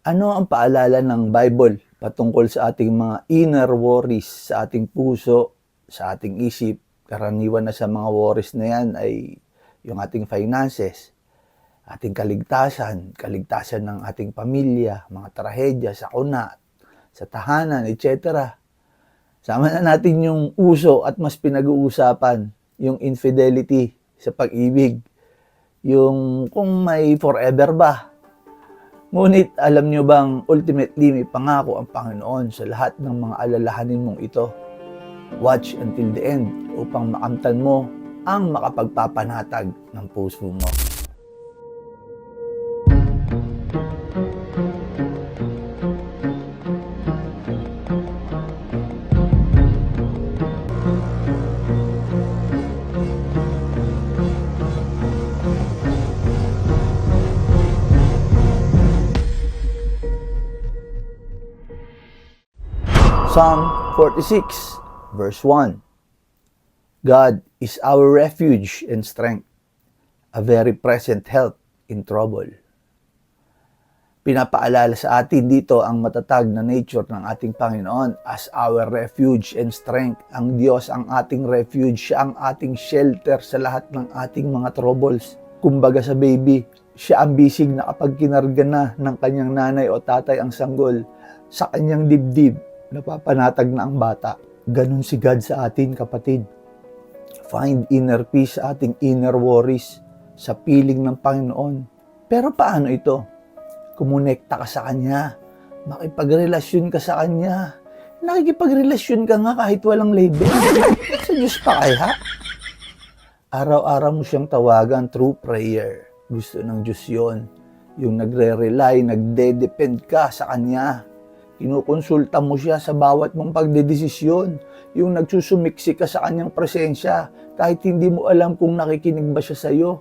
Ano ang paalala ng Bible patungkol sa ating mga inner worries, sa ating puso, sa ating isip? Karaniwan na sa mga worries na yan ay yung ating finances, ating kaligtasan, kaligtasan ng ating pamilya, mga trahedya, sakuna, sa tahanan, etc. Sama na natin yung uso at mas pinag-uusapan, yung infidelity sa pag-ibig, yung kung may forever ba, Ngunit alam nyo bang ultimately may pangako ang Panginoon sa lahat ng mga alalahanin mong ito. Watch until the end upang makamtan mo ang makapagpapanatag ng puso mo. Psalm 46, verse 1. God is our refuge and strength, a very present help in trouble. Pinapaalala sa atin dito ang matatag na nature ng ating Panginoon as our refuge and strength. Ang Diyos ang ating refuge, siya ang ating shelter sa lahat ng ating mga troubles. Kumbaga sa baby, siya ang bisig na kapag kinarga na ng kanyang nanay o tatay ang sanggol sa kanyang dibdib, napapanatag na ang bata. Ganon si God sa atin, kapatid. Find inner peace sa ating inner worries sa piling ng Panginoon. Pero paano ito? Kumonekta ka sa Kanya. Makipagrelasyon ka sa Kanya. Nakikipagrelasyon ka nga kahit walang label. sa Diyos pa kaya? Araw-araw mo siyang tawagan through prayer. Gusto ng Diyos yon. Yung nagre-rely, nagde-depend ka sa Kanya. Kinukonsulta mo siya sa bawat mong pagdedesisyon. Yung nagsusumiksi ka sa kanyang presensya kahit hindi mo alam kung nakikinig ba siya sa'yo,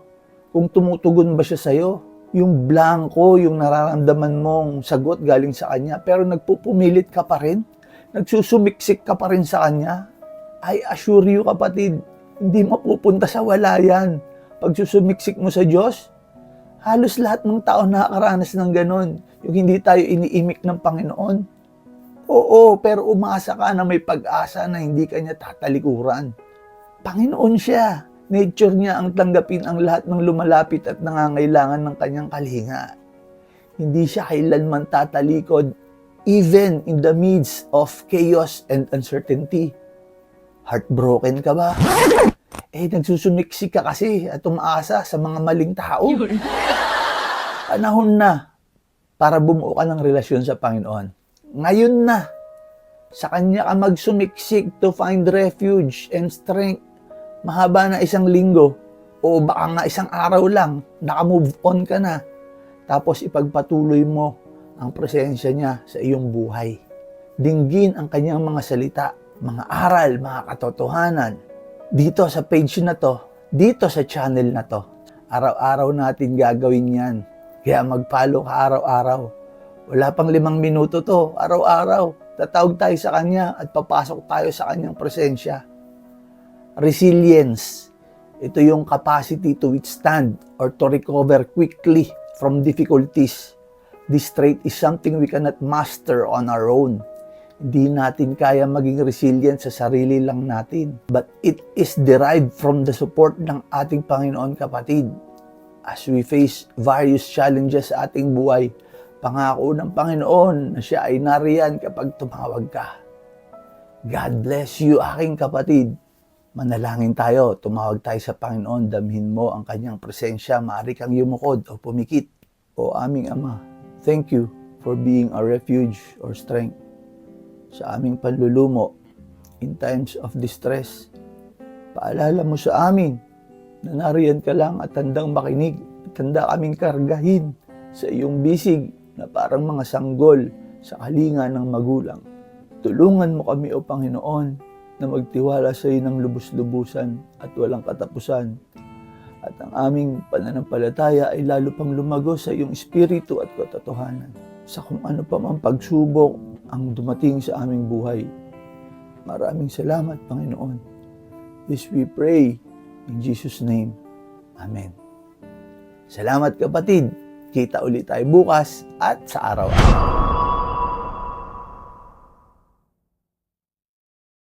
kung tumutugon ba siya sa'yo. Yung blanco, yung nararamdaman mong sagot galing sa kanya, pero nagpupumilit ka pa rin, nagsusumiksik ka pa rin sa kanya. I assure you kapatid, hindi mapupunta sa wala yan. Pag susumiksik mo sa Diyos, halos lahat ng tao nakakaranas ng ganon. Yung hindi tayo iniimik ng Panginoon. Oo, pero umasa ka na may pag-asa na hindi kanya tatalikuran. Panginoon siya. Nature niya ang tanggapin ang lahat ng lumalapit at nangangailangan ng kanyang kalinga. Hindi siya kailanman tatalikod even in the midst of chaos and uncertainty. Heartbroken ka ba? Eh, nagsusumiksi ka kasi at umaasa sa mga maling tao. Panahon na para bumuo ka ng relasyon sa Panginoon. Ngayon na, sa Kanya ka magsumiksik to find refuge and strength. Mahaba na isang linggo o baka nga isang araw lang, naka-move on ka na. Tapos ipagpatuloy mo ang presensya niya sa iyong buhay. Dinggin ang kanyang mga salita, mga aral, mga katotohanan. Dito sa page na to, dito sa channel na to, araw-araw natin gagawin yan. Kaya mag-follow ka araw-araw. Wala pang limang minuto to, araw-araw. Tatawag tayo sa Kanya at papasok tayo sa Kanyang presensya. Resilience. Ito yung capacity to withstand or to recover quickly from difficulties. This trait is something we cannot master on our own. Hindi natin kaya maging resilient sa sarili lang natin. But it is derived from the support ng ating Panginoon kapatid as we face various challenges sa ating buhay, pangako ng Panginoon na siya ay nariyan kapag tumawag ka. God bless you, aking kapatid. Manalangin tayo, tumawag tayo sa Panginoon, damhin mo ang kanyang presensya, maaari kang yumukod o pumikit. O aming Ama, thank you for being a refuge or strength sa aming panlulumo in times of distress. Paalala mo sa amin na nariyan ka lang at handang makinig at handa kaming kargahin sa iyong bisig na parang mga sanggol sa kalinga ng magulang. Tulungan mo kami o Panginoon na magtiwala sa iyo ng lubos-lubusan at walang katapusan. At ang aming pananampalataya ay lalo pang lumago sa iyong espiritu at katotohanan. Sa kung ano pa mang pagsubok ang dumating sa aming buhay. Maraming salamat, Panginoon. This we pray In Jesus' name, Amen. Salamat kapatid. Kita ulit tayo bukas at sa araw-araw.